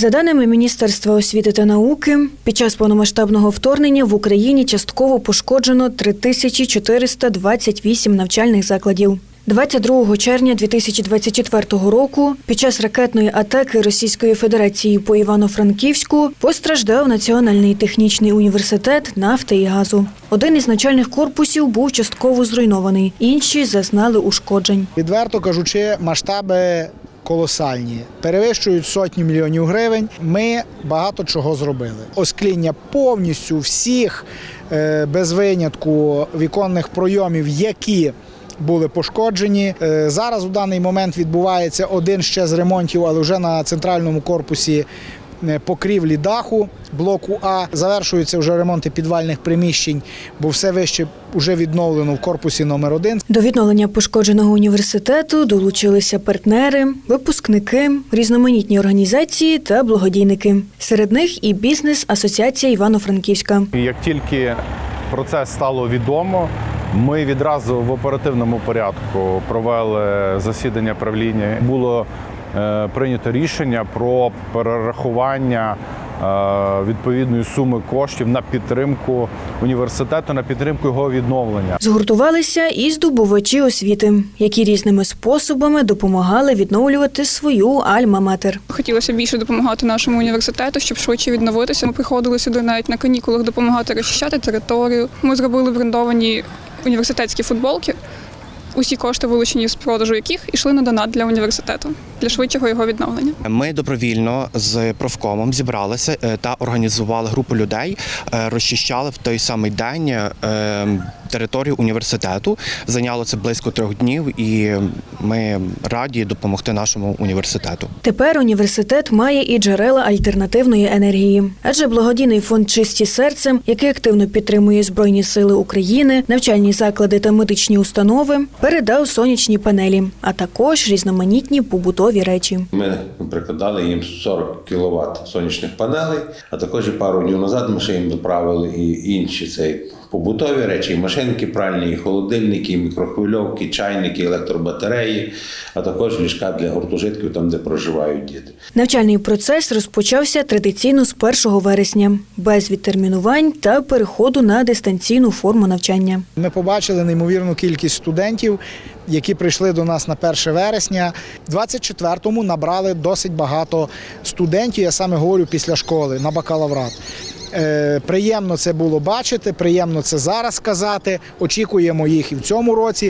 За даними Міністерства освіти та науки, під час повномасштабного вторгнення в Україні частково пошкоджено 3428 навчальних закладів. 22 червня 2024 року під час ракетної атаки Російської Федерації по Івано-Франківську постраждав Національний технічний університет нафти і газу. Один із навчальних корпусів був частково зруйнований, інші зазнали ушкоджень. Відверто кажучи, масштаби колосальні, перевищують сотні мільйонів гривень. Ми багато чого зробили. Оскління повністю всіх е, без винятку віконних пройомів, які були пошкоджені. Е, Зараз у даний момент відбувається один ще з ремонтів, але вже на центральному корпусі покрівлі даху блоку А. Завершуються вже ремонти підвальних приміщень, бо все вище вже відновлено в корпусі номер 1 До відновлення пошкодженого університету долучилися партнери, випускники, різноманітні організації та благодійники. Серед них і бізнес Асоціація Івано-Франківська. Як тільки про це стало відомо, ми відразу в оперативному порядку провели засідання правління. Було е, прийнято рішення про перерахування е, відповідної суми коштів на підтримку університету, на підтримку його відновлення. Згуртувалися і здобувачі освіти, які різними способами допомагали відновлювати свою альма-матер. Хотілося більше допомагати нашому університету, щоб швидше відновитися. Ми приходили сюди навіть на канікулах допомагати розчищати територію. Ми зробили брендовані університетські футболки. Усі кошти, вилучені з продажу яких йшли на донат для університету для швидшого його відновлення. Ми добровільно з профкомом зібралися е, та організували групу людей, е, розчищали в той самий день е, територію університету. Зайняло це близько трьох днів, і ми раді допомогти нашому університету. Тепер університет має і джерела альтернативної енергії, адже благодійний фонд Чисті серцем, який активно підтримує Збройні сили України, навчальні заклади та медичні установи, передав сонячні панелі, а також різноманітні побутові речі. Ми, прикладали їм 40 кВт сонячних панелей, а також пару днів назад ми ще їм доправили і інші цей побутові речі, і машинки пральні, і холодильники, і мікрохвильовки, чайники, електробатереї, а також ліжка для гуртожитків, там де проживають діти. Навчальний процес розпочався традиційно з 1 вересня, без відтермінувань та переходу на дистанційну форму навчання. Ми побачили неймовірну кількість студентів, які прийшли до нас на 1 вересня. 24-му набрали досить багато студентів. Я саме говорю після школи на бакалаврат. Е, приємно це було бачити, приємно це зараз сказати. Очікуємо їх і в цьому році.